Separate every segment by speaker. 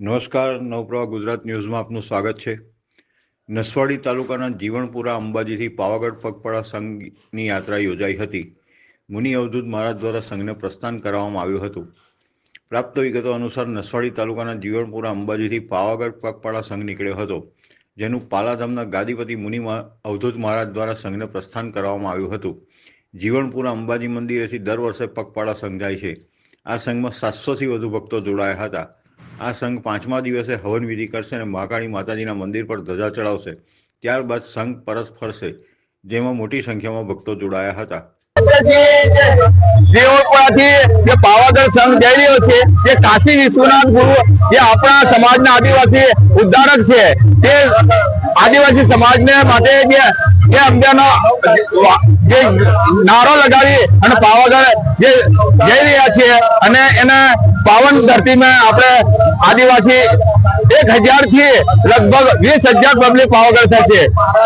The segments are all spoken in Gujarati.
Speaker 1: નમસ્કાર, નવપ્રવાહ ગુજરાત ન્યૂઝમાં આપનું સ્વાગત છે. નસવાડી તાલુકાના જીવણપુરા અંબાજીથી પાવાગઢ પગપાળા સંઘની યાત્રા યોજાઈ હતી. મુનિ અવધૂત મહારાજ દ્વારા સંઘને પ્રસ્થાન કરાવવામાં આવ્યું હતું. પ્રાપ્ત વિગતો અનુસાર નસવાડી તાલુકાના જીવણપુરા અંબાજીથી પાવાગઢ પગપાળા સંઘ નીકળ્યો હતો, જેનું પાલાધામના ગાદીપતિ મુનિ અવધૂત મહારાજ દ્વારા સંઘને પ્રસ્થાન કરાવવામાં આવ્યું હતું. જીવણપુરા અંબાજી મંદિરેથી દર વર્ષે પગપાળા સંઘ જાય છે. આ સંઘમાં સાતસોથી વધુ ભક્તો જોડાયા હતા. આ સંઘ પાંચમા દિવસે હવન વિધિ કરશે અને મહાકાળી માતાજીના મંદિર પર ધજા ચડાવશે. ત્યારબાદ સંઘ પરત ફરશે, જેમાં મોટી સંખ્યામાં ભક્તો જોડાયા હતા.
Speaker 2: જે પાવાગઢ સંઘ જઈ રહ્યો છે, જે કાશી વિશ્વનાથ ગુરુ, જે આપણા સમાજના આદિવાસી ઉદ્ધારક છે, તે આદિવાસી સમાજને માટે જે અંબેનો નારો લગાવી અને પાવાગઢ જઈ રહ્યા છીએ અને એના પાવન ધરતીમાં આપણે આદિવાસી એક હજારથી લગભગ વીસ હજાર પબ્લિક પાવાગઢ થશે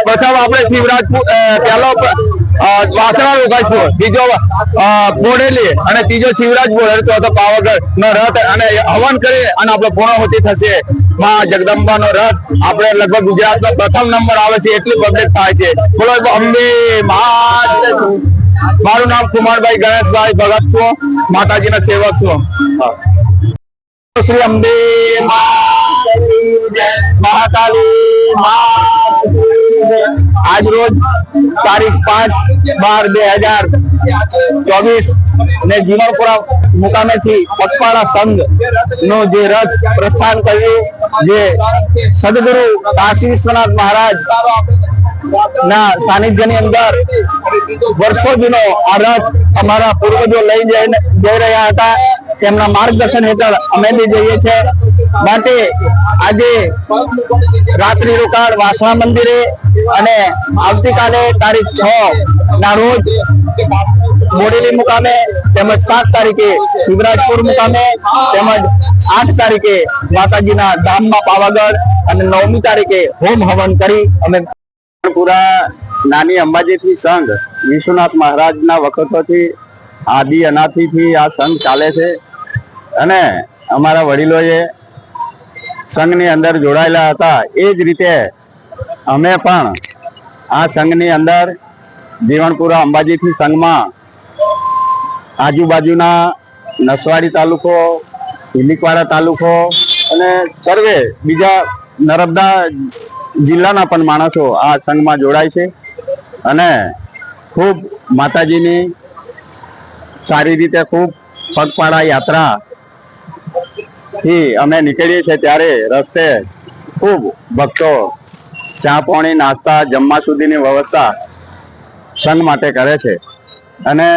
Speaker 2: પ્રથમ આપણે શિવરાજપુર પહેલો વાસણા રોકાઈશું બીજો બોડેલી અને ત્રીજો શિવરાજપુર અને ચોથો પાવાગઢ નો રથ અને હવન કરી અને આપણે પૂર્ણાહુતિ થશે. માં જગદંબા નો રથ આપણે લગભગ ગુજરાતમાં પ્રથમ નંબર આવે છે, એટલી પબ્લિક થાય છે. બોલો અંબે મારું નામ કુમારભાઈ ગણેશભાઈ ભગત છું. માતાજીના સેવક છું. શ્રી અંબે મહાકાલી આજ રોજ તારીખ પાંચ બાર બે હજાર ચોવીસ ને જીવણપુરા મુકામેથી પગપાળા સંઘ નો જે રથ પ્રસ્થાન કર્યું, જે સદગુરુ કાશી વિશ્વનાથ મહારાજ ના સાનિધ્યની અંદર વર્ષો જૂનો આ રથ અમારા પૂર્વજો લઈ જઈને જઈ રહ્યા હતા. તેમના માર્ગદર્શન હેઠળ અમે બી જઈએ છીએ. માટે આજે રાત્રિ રોકાણ વાસણા મંદિરે અને આવતીકાલે તારીખ છ ના રોજ બોડેલી મુકામે તેમજ સાત તારીખે શિવરાજપુર મુકામે તેમજ આઠ તારીખે માતાજીના ધામમાં પાવાગઢ અને નવમી તારીખે હોમ હવન કરી અમે પૂરા નાની અંબાજીથી સંઘ વિશ્વનાથ મહારાજના વખતોથી આદિ અનાથીથી આ સંઘ ચાલે છે. અને અમારા વડીલોએ સંઘની અંદર જોડાયેલા હતા. એ જ રીતે અમે પણ આ સંઘની અંદર જીવણપુરા અંબાજીથી સંઘમાં આજુબાજુના નસવાડી તાલુકો, હિલીકવાડા તાલુકો અને સર્વે બીજા નર્મદા જિલ્લાના પણ માણસો આ સંઘમાં જોડાય છે. અને ખૂબ માતાજીની સારી રીતે ખૂબ પગપાળા યાત્રા થી અમે નીકળીએ છીએ ત્યારે રસ્તે ખૂબ ભક્તો ચા પાણી, નાસ્તા, જમવા સુધીની વ્યવસ્થા સંઘ માટે કરે છે. અને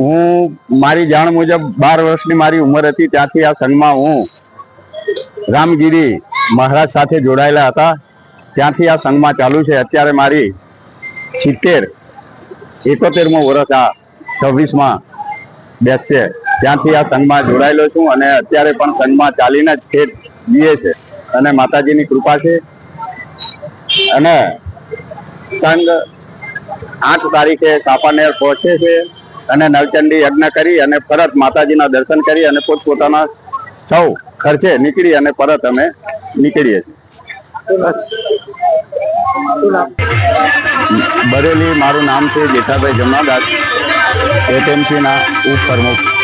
Speaker 2: હું, મારી જાણ મુજબ બાર વર્ષની મારી ઉંમર હતી, ત્યાંથી આ સંઘમાં હું રામગીરી મહારાજ સાથે જોડાયેલા હતા. ત્યાંથી આ સંઘમાં ચાલુ છે. અત્યારે મારી સિત્તેર, એકોતેરમો વર્ષ આ છવ્વીસમાં બેસશે. ત્યાંથી આ સંઘમાં જોડાયેલો છું અને અત્યારે પણ સંઘમાં ચાલીને જ ઠેઠ જઈએ છે અને માતાજીની કૃપા છે. અને સંઘ આઠ તારીખે સાપાનેર પહોંચે છે. અને નવચંડી યજ્ઞ કરી અને પરત માતાજીના દર્શન કરી અને પોતપોતાના સૌ ખર્ચે નીકળી અને પરત અમે નીકળીએ છીએ. બરેલી મારું નામ છે જેઠાભાઈ જમનાદાસ એપીએમસીના ઉપપ્રમુખ.